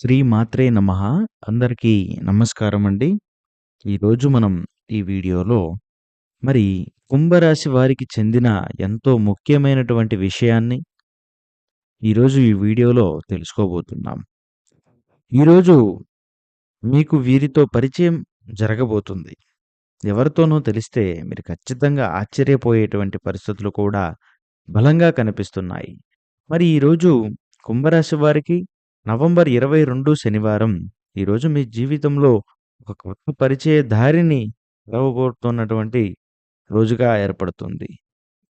శ్రీ మాత్రే నమ అందరికీ నమస్కారం అండి. ఈరోజు మనం ఈ వీడియోలో మరి కుంభరాశి వారికి చెందిన ఎంతో ముఖ్యమైనటువంటి విషయాన్ని ఈరోజు ఈ వీడియోలో తెలుసుకోబోతున్నాం. ఈరోజు మీకు వీరితో పరిచయం జరగబోతుంది. ఎవరితోనో తెలిస్తే మీరు ఖచ్చితంగా ఆశ్చర్యపోయేటువంటి పరిస్థితులు కూడా బలంగా కనిపిస్తున్నాయి. మరి ఈరోజు కుంభరాశి వారికి నవంబర్ 22 శనివారం ఈరోజు మీ జీవితంలో ఒక కొత్త పరిచయ దారిని తెరవబోతున్నటువంటి రోజుగా ఏర్పడుతుంది.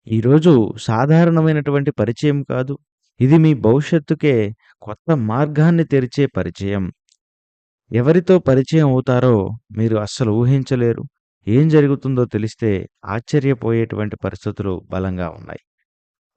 ఈరోజు సాధారణమైనటువంటి పరిచయం కాదు. ఇది మీ భవిష్యత్తుకే కొత్త మార్గాన్ని తెరిచే పరిచయం. ఎవరితో పరిచయం అవుతారో మీరు అస్సలు ఊహించలేరు. ఏం జరుగుతుందో తెలిస్తే ఆశ్చర్యపోయేటువంటి పరిస్థితులు బలంగా ఉన్నాయి.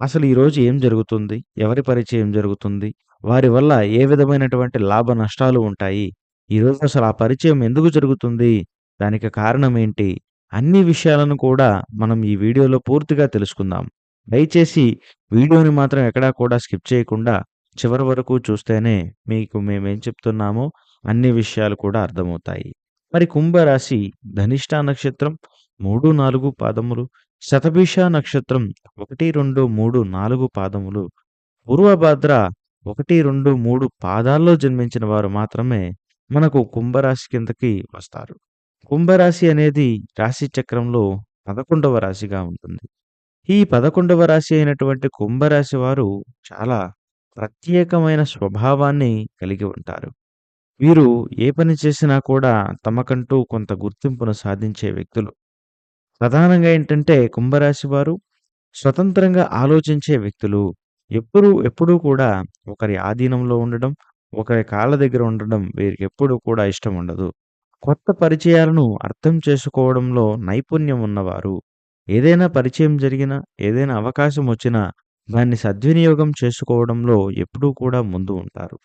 అసలు ఈరోజు ఏం జరుగుతుంది? ఎవరి పరిచయం జరుగుతుంది? వారి వల్ల ఏ విధమైనటువంటి లాభ నష్టాలు ఉంటాయి? ఈరోజు అసలు ఆ పరిచయం ఎందుకు జరుగుతుంది? దానికి కారణం ఏంటి? అన్ని విషయాలను కూడా మనం ఈ వీడియోలో పూర్తిగా తెలుసుకుందాం. దయచేసి వీడియోని మాత్రం ఎక్కడా కూడా స్కిప్ చేయకుండా చివరి వరకు చూస్తేనే మీకు మేమేం చెప్తున్నామో అన్ని విషయాలు కూడా అర్థమవుతాయి. మరి కుంభరాశి ధనిష్ట నక్షత్రం 3, 4 పాదములు, శతభిష నక్షత్రం 1, 2, 3, 4 పాదములు, పూర్వభాద్ర 1, 2, 3 పాదాల్లో జన్మించిన వారు మాత్రమే మనకు కుంభరాశి కిందకి వస్తారు. కుంభరాశి అనేది రాశి చక్రంలో 11వ రాశిగా ఉంటుంది. ఈ 11వ రాశి అయినటువంటి కుంభరాశి వారు చాలా ప్రత్యేకమైన స్వభావాన్ని కలిగి ఉంటారు. వీరు ఏ పని చేసినా కూడా తమకంటూ కొంత గుర్తింపును సాధించే వ్యక్తులు. ప్రధానంగా ఏంటంటే కుంభరాశి వారు స్వతంత్రంగా ఆలోచించే వ్యక్తులు. ఎప్పుడూ ఎప్పుడూ కూడా ఒకరి ఆధీనంలో ఉండడం, ఒకరి కాళ్ళ దగ్గర ఉండడం వీరికెప్పుడూ కూడా ఇష్టం ఉండదు. కొత్త పరిచయాలను అర్థం చేసుకోవడంలో నైపుణ్యం ఉన్నవారు. ఏదైనా పరిచయం జరిగినా, ఏదైనా అవకాశం వచ్చినా దాన్ని సద్వినియోగం చేసుకోవడంలో ఎప్పుడూ కూడా ముందు ఉంటారు.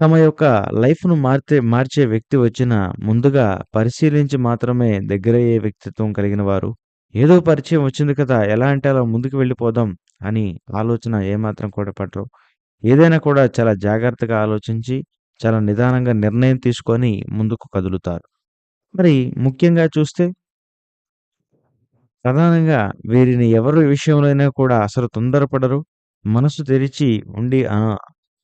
తమ యొక్క లైఫ్‌ను మార్చే మార్చే వ్యక్తి వచ్చినా ముందుగా పరిశీలించి మాత్రమే దగ్గరయ్యే వ్యక్తిత్వం కలిగిన వారు. ఏదో పరిచయం వచ్చింది కదా! ఎలా అంటే అలా ముందుకు వెళ్ళిపోదాం అని ఆలోచన ఏమాత్రం కూడా పడరు. ఏదైనా కూడా చాలా జాగ్రత్తగా ఆలోచించి, చాలా నిదానంగా నిర్ణయం తీసుకొని ముందుకు కదులుతారు. మరి ముఖ్యంగా చూస్తే ప్రధానంగా వీరిని ఎవరి విషయంలో అయినా కూడా అసలు తొందరపడరు. మనసు తెరిచి ఉండి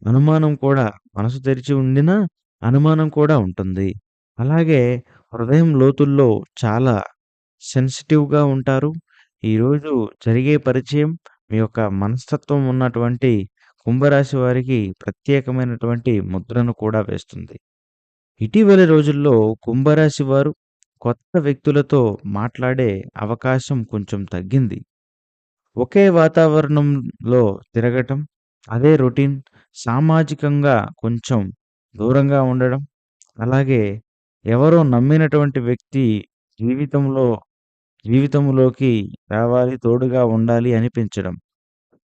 అనుమానం కూడా మనసు తెరిచి ఉండినా అనుమానం కూడా ఉంటుంది. అలాగే హృదయం లోతుల్లో చాలా సెన్సిటివ్‌గా ఉంటారు. ఈరోజు జరిగే పరిచయం మీ యొక్క మనస్తత్వం ఉన్నటువంటి కుంభరాశి వారికి ప్రత్యేకమైనటువంటి ముద్రను కూడా వేస్తుంది. ఇటీవలి రోజుల్లో కుంభరాశి వారు కొత్త వ్యక్తులతో మాట్లాడే అవకాశం కొంచెం తగ్గింది. ఒకే వాతావరణంలో తిరగటం, అదే రొటీన్, సామాజికంగా కొంచెం దూరంగా ఉండడం, అలాగే ఎవరో నమ్మినటువంటి వ్యక్తి జీవితంలో జీవితంలోకి రావాలి, తోడుగా ఉండాలి అనిపించడం.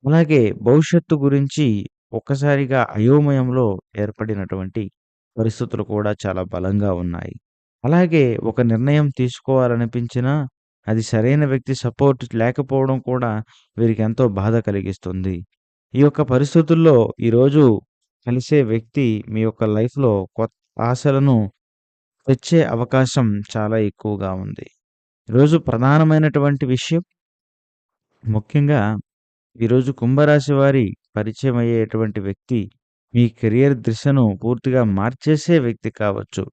అలాగే భవిష్యత్తు గురించి ఒక్కసారిగా అయోమయంలో ఏర్పడినటువంటి పరిస్థితులు కూడా చాలా బలంగా ఉన్నాయి. అలాగే ఒక నిర్ణయం తీసుకోవాలనిపించినా అది సరైన వ్యక్తి సపోర్ట్ లేకపోవడం కూడా వీరికి ఎంతో బాధ కలిగిస్తుంది. ఈ యొక్క పరిస్థితుల్లో ఈరోజు కలిసే వ్యక్తి మీ యొక్క లైఫ్‌లో కొత్త ఆశలను తెచ్చే అవకాశం చాలా ఎక్కువగా ఉంది. ఈరోజు ప్రధానమైనటువంటి విషయం ముఖ్యంగా ఈరోజు కుంభరాశి వారి పరిచయం అయ్యేటువంటి వ్యక్తి మీ కెరియర్ దిశను పూర్తిగా మార్చేసే వ్యక్తి కావచ్చు.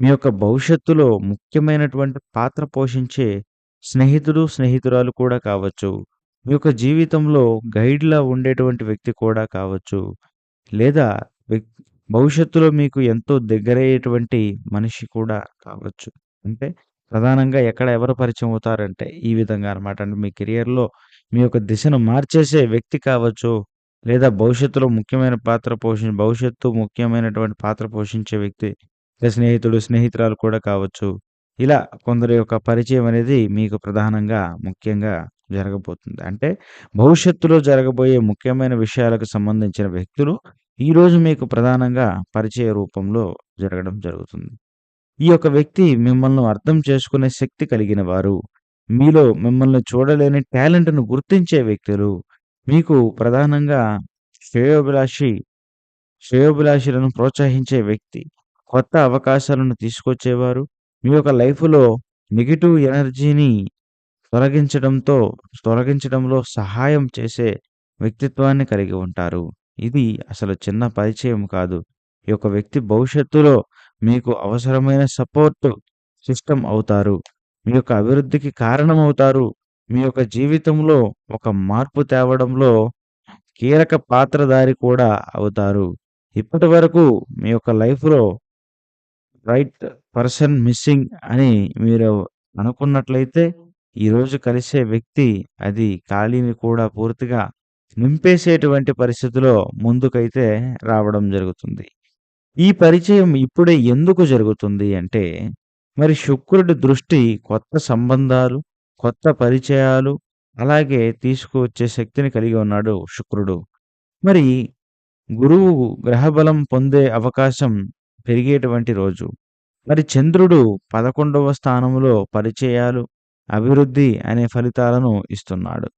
మీ యొక్క భవిష్యత్తులో ముఖ్యమైనటువంటి పాత్ర పోషించే స్నేహితుడు, స్నేహితురాలు కూడా కావచ్చు. మీ యొక్క జీవితంలో గైడ్‌లా ఉండేటువంటి వ్యక్తి కూడా కావచ్చు. లేదా వ్యక్ భవిష్యత్తులో మీకు ఎంతో దగ్గరయ్యేటువంటి మనిషి కూడా కావచ్చు. అంటే ప్రధానంగా ఎక్కడ ఎవరు పరిచయం అవుతారంటే ఈ విధంగా అనమాట అంటే మీ కెరియర్‌లో మీ యొక్క దిశను మార్చేసే వ్యక్తి కావచ్చు. లేదా భవిష్యత్తులో ముఖ్యమైన పాత్ర పోషి భవిష్యత్తు ముఖ్యమైనటువంటి పాత్ర పోషించే వ్యక్తి. లేదా స్నేహితుడు, స్నేహితురాలు కూడా కావచ్చు. ఇలా కొందరి యొక్క పరిచయం అనేది మీకు ప్రధానంగా ముఖ్యంగా జరగబోతుంది. అంటే భవిష్యత్తులో జరగబోయే ముఖ్యమైన విషయాలకు సంబంధించిన వ్యక్తులు ఈరోజు మీకు ప్రధానంగా పరిచయ రూపంలో జరగడం జరుగుతుంది. ఈ యొక్క వ్యక్తి మిమ్మల్ని అర్థం చేసుకునే శక్తి కలిగిన వారు. మీలో మిమ్మల్ని చూడలేని టాలెంట్‌ను గుర్తించే వ్యక్తులు. మీకు ప్రధానంగా శ్రేయోభిలాషి శ్రేయోభిలాషులను ప్రోత్సహించే వ్యక్తి కొత్త అవకాశాలను తీసుకొచ్చేవారు మీ యొక్క లైఫ్లో నెగిటివ్ ఎనర్జీని తొలగించడంతో తొలగించడంలో సహాయం చేసే వ్యక్తిత్వాన్ని కలిగి ఉంటారు ఇది అసలు చిన్న పరిచయం కాదు ఈ యొక్క వ్యక్తి భవిష్యత్తులో మీకు అవసరమైన సపోర్ట్ సిస్టమ్ అవుతారు. మీ యొక్క అభివృద్ధికి కారణమవుతారు. మీ యొక్క జీవితంలో ఒక మార్పు తేవడంలో కీలక పాత్రధారి కూడా అవుతారు. ఇప్పటి వరకు మీ యొక్క లైఫ్లో రైట్ పర్సన్ మిస్సింగ్ అని మీరు అనుకున్నట్లయితే ఈరోజు కలిసే వ్యక్తి అది ఖాళీని కూడా పూర్తిగా నింపేసేటువంటి పరిస్థితిలో ముందుకైతే రావడం జరుగుతుంది. ఈ పరిచయం ఇప్పుడే ఎందుకు జరుగుతుంది అంటే మరి శుక్రుడి దృష్టి కొత్త సంబంధాలు కొత్త పరిచయాలు అలాగే తీసుకువచ్చే శక్తిని కలిగి ఉన్నాడు శుక్రుడు. మరి గురువు గ్రహబలం పొందే అవకాశం పెరిగేటువంటి రోజు. మరి చంద్రుడు పదకొండవ స్థానంలో పరిచయాలు అభివృద్ధి అనే ఫలితాలను ఇస్తున్నాడు.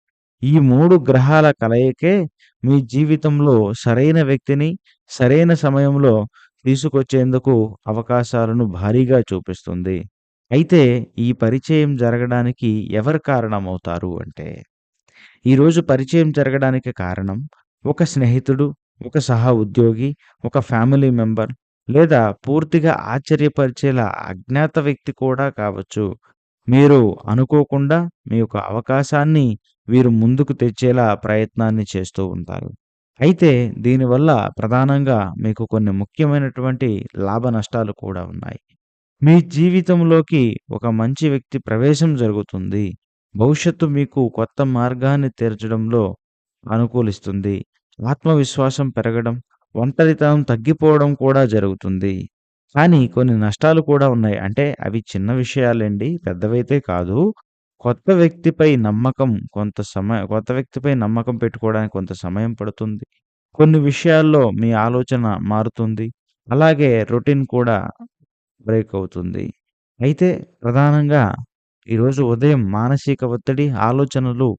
ఈ మూడు గ్రహాల కలయికే మీ జీవితంలో సరైన వ్యక్తిని సరైన సమయంలో తీసుకొచ్చేందుకు అవకాశాలను భారీగా చూపిస్తుంది. అయితే ఈ పరిచయం జరగడానికి ఎవరు కారణమవుతారు అంటే ఈరోజు పరిచయం జరగడానికి కారణం ఒక స్నేహితుడు ఒక సహ ఉద్యోగి ఒక ఫ్యామిలీ మెంబర్ లేదా పూర్తిగా ఆశ్చర్యపరిచేలా అజ్ఞాత వ్యక్తి కూడా కావచ్చు. మీరు అనుకోకుండా మీ యొక్క అవకాశాన్ని వీరు ముందుకు తెచ్చేలా ప్రయత్నాన్ని చేస్తూ ఉంటారు. అయితే దీనివల్ల ప్రధానంగా మీకు కొన్ని ముఖ్యమైనటువంటి లాభ నష్టాలు కూడా ఉన్నాయి. మీ జీవితంలోకి ఒక మంచి వ్యక్తి ప్రవేశం జరుగుతుంది. భవిష్యత్తు మీకు కొత్త మార్గాన్ని తెరచడంలో అనుకూలిస్తుంది. ఆత్మవిశ్వాసం పెరగడం ఒంటరితనం తగ్గిపోవడం కూడా జరుగుతుంది. కానీ కొన్ని నష్టాలు కూడా ఉన్నాయి. అంటే అవి చిన్న విషయాలండి పెద్దవైతే కాదు. కొత్త వ్యక్తిపై నమ్మకం కొంత సమయం కొత్త వ్యక్తిపై నమ్మకం పెట్టుకోవడానికి కొంత సమయం పడుతుంది. కొన్ని విషయాల్లో మీ ఆలోచన మారుతుంది. అలాగే రొటీన్ కూడా బ్రేక్ అవుతుంది. అయితే ప్రధానంగా ఈరోజు ఉదయం మానసిక ఒత్తిడి ఆలోచనలు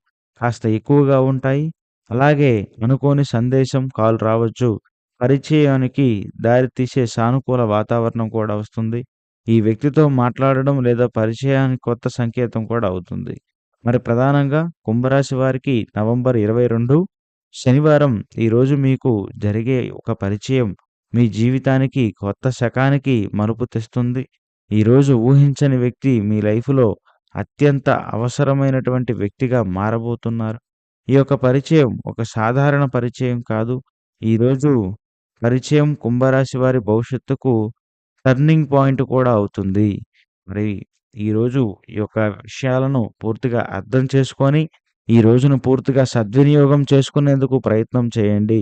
కాస్త ఎక్కువగా ఉంటాయి. అలాగే అనుకోని సందేశం కాల్ రావచ్చు. పరిచయానికి దారితీసే సానుకూల వాతావరణం కూడా వస్తుంది. ఈ వ్యక్తితో మాట్లాడడం లేదా పరిచయానికి కొత్త సంకేతం కూడా అవుతుంది. మరి ప్రధానంగా కుంభరాశి వారికి నవంబర్ ఇరవై రెండు శనివారం ఈరోజు మీకు జరిగే ఒక పరిచయం మీ జీవితానికి కొత్త శకానికి మలుపు తెస్తుంది. ఈరోజు ఊహించని వ్యక్తి మీ లైఫ్లో అత్యంత అవసరమైనటువంటి వ్యక్తిగా మారబోతున్నారు. ఈ యొక్క పరిచయం ఒక సాధారణ పరిచయం కాదు. ఈరోజు పరిచయం కుంభరాశి వారి భవిష్యత్తుకు టర్నింగ్ పాయింట్ కూడా అవుతుంది. మరి ఈరోజు ఈ యొక్క విషయాలను పూర్తిగా అర్థం చేసుకొని ఈ రోజును పూర్తిగా సద్వినియోగం చేసుకునేందుకు ప్రయత్నం చేయండి.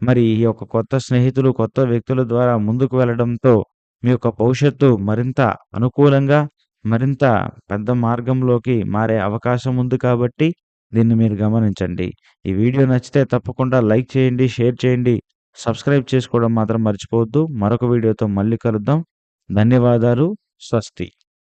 మరి ఈ యొక్క కొత్త స్నేహితులు కొత్త వ్యక్తుల ద్వారా ముందుకు వెళ్ళడంతో మీ యొక్క భవిష్యత్తు మరింత అనుకూలంగా మరింత పెద్ద మార్గంలోకి మారే అవకాశం ఉంది కాబట్టి దీన్ని మీరు గమనించండి. ఈ వీడియో నచ్చితే తప్పకుండా లైక్ చేయండి షేర్ చేయండి. సబ్స్క్రైబ్ చేసుకోవడం మాత్రం మర్చిపోవద్దు. మరొక వీడియోతో మళ్ళీ కలుద్దాం. ధన్యవాదాలు. స్వస్తి.